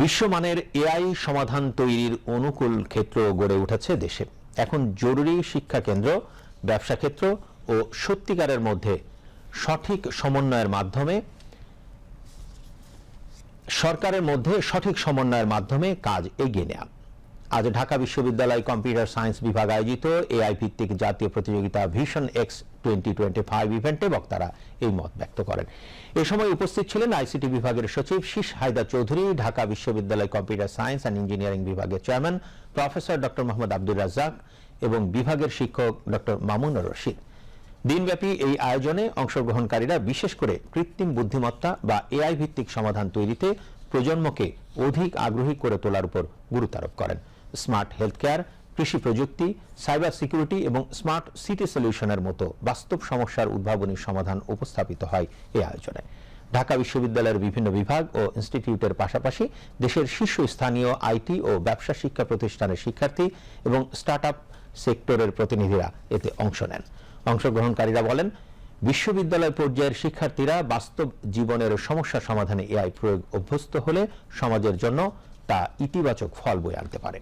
বিশ্বমানের এআই সমাধান তৈরির অনুকূল ক্ষেত্র গড়ে উঠেছে দেশে। এখন জরুরি শিক্ষা কেন্দ্র, ব্যবসা ক্ষেত্র ও সত্যিকারের মধ্যে সঠিক সমন্বয়ের মাধ্যমে সরকারের মধ্যে সঠিক সমন্বয়ের মাধ্যমে কাজ এগিয়ে নেওয়া আজ ঢাকা বিশ্ববিদ্যালয় কম্পিউটার সায়েন্স বিভাগ আয়োজিত এআই ভিত্তিক জাতীয় প্রতিযোগিতা vision X twenty twenty five ইভেন্টে বক্তারা এই মত ব্যক্ত করেন। এ সময় উপস্থিত ছিলেন আইসিটি বিভাগের সচিব শীষ হায়দা চৌধুরী, ঢাকা বিশ্ববিদ্যালয় কম্পিউটার সায়েন্স অ্যান্ড ইঞ্জিনিয়ারিং বিভাগের chairman professor doctor Mohammad Abdur Razzak এবং বিভাগের শিক্ষক ডক্টর মামুনুর রশিদ। দিনব্যাপী এই আয়োজনে অংশগ্রহণকারীরা বিশেষ করে কৃত্রিম বুদ্ধিমত্তা বা এআই ভিত্তিক সমাধান তৈরিতে প্রজন্মকে অধিক আগ্রহী করে তোলার উপর গুরুত্ব আরোপ করেন। স্মার্ট হেলথ কেয়ার কৃষি প্রযুক্তি, সাইবার সিকিউরিটি এবং স্মার্ট সিটি সলিউশনের মতো বাস্তব সমস্যার উদ্ভাবনী সমাধান উপস্থাপিত হয় এই আয়োজনে। ঢাকা বিশ্ববিদ্যালয়ের বিভিন্ন বিভাগ ও ইনস্টিটিউটের পাশাপাশি দেশের শীর্ষস্থানীয় আইটি ও ব্যবসা শিক্ষা প্রতিষ্ঠানের শিক্ষার্থী এবং স্টার্ট সেক্টরের প্রতিনিধিরা এতে অংশ নেন। অংশগ্রহণকারীরা বলেন, বিশ্ববিদ্যালয় পর্যায়ের শিক্ষার্থীরা বাস্তব জীবনের সমস্যা সমাধানে এআই প্রয়োগ অভ্যস্ত হলে সমাজের জন্য তা ইতিবাচক ফল বয়ে আনতে পারে।